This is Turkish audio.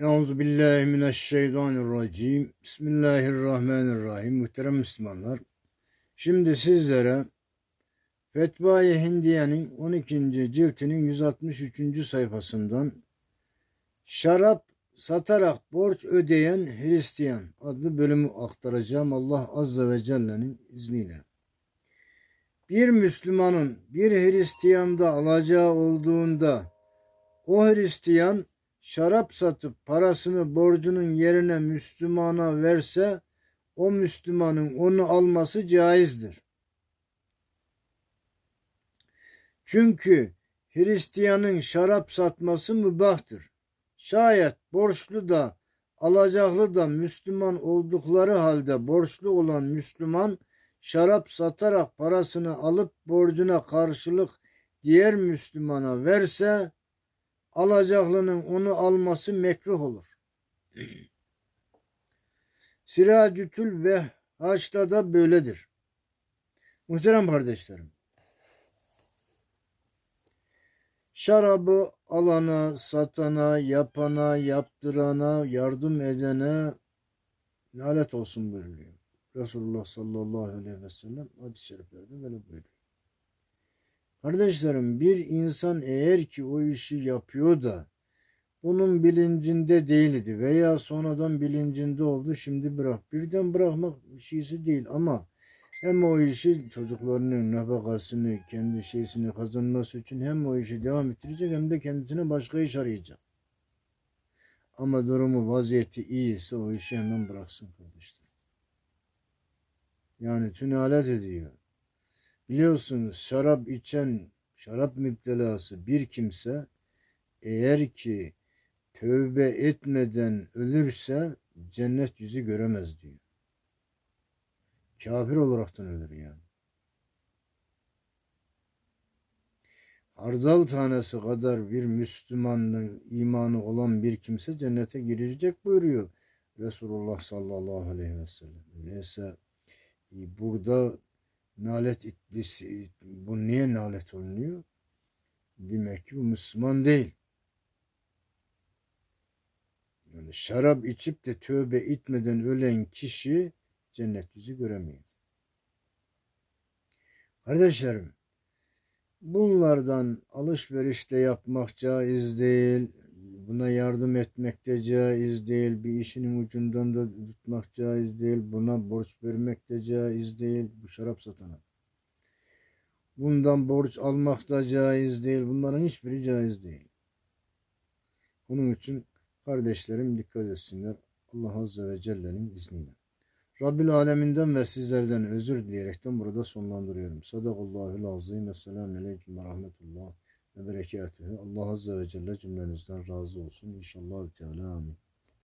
Euzu. Bismillahirrahmanirrahim. Muhterem Müslümanlar. Şimdi sizlere Fetva-i Hindiye'nin 12. ciltinin 163. sayfasından Şarap satarak borç ödeyen Hristiyan adlı bölümü aktaracağım Allah Azze ve Celle'nin izniyle. Bir Müslümanın bir Hristiyanda alacağı olduğunda o Hristiyan şarap satıp parasını borcunun yerine Müslümana verse o Müslümanın onu alması caizdir. Çünkü Hristiyanın şarap satması mübahtır. Şayet borçlu da alacaklı da Müslüman oldukları halde borçlu olan Müslüman şarap satarak parasını alıp borcuna karşılık diğer Müslümana verse alacaklının onu alması mekruh olur. Siracütül ve Haç'ta da böyledir. Muhterem kardeşlerim. Şarabı alana, satana, yapana, yaptırana, yardım edene lanet olsun buyuruyor. Resulullah sallallahu aleyhi ve sellem hadis-i şeriflerde böyle buyuruyor. Kardeşlerim bir insan eğer ki o işi yapıyor da bunun bilincinde değildi veya sonradan bilincinde oldu şimdi bırak. Birden bırakmak şeysi değil ama hem o işi çocuklarının nafakasını, kendi şeysini kazanması için hem o işi devam ettirecek hem de kendisine başka iş arayacak. Ama durumu, vaziyeti iyiyse o işi hemen bıraksın kardeşler. Yani tünalet ediyor. Biliyorsunuz şarap içen, şarap müptelası bir kimse eğer ki tövbe etmeden ölürse cennet yüzü göremez diyor. Kafir olaraktan ölür yani. Hardal tanesi kadar bir Müslümanın imanı olan bir kimse cennete girecek buyuruyor Resulullah sallallahu aleyhi ve sellem. Öyleyse e, burada nalet itlis, bu niye nalet olunuyor? Demek ki bu Müslüman değil. Yani şarap içip de tövbe etmeden ölen kişi cennet yüzü göremiyor. Kardeşlerim, bunlardan alışveriş de yapmak caiz değil. Buna yardım etmek de caiz değil. Bir işinin ucundan da tutmak caiz değil. Buna borç vermek de caiz değil. Bu şarap satana. Bundan borç almak da caiz değil. Bunların hiçbiri caiz değil. Bunun için kardeşlerim dikkat etsinler. Allah Azze ve Celle'nin izniyle. Rabbil Aleminden ve sizlerden özür dileyerekten burada sonlandırıyorum. Sadakallahül azim. Esselamu aleyküm ve rahmetullah ve berekatühü. Allah Azze ve Celle cümlenizden razı olsun. İnşallah Teala amin.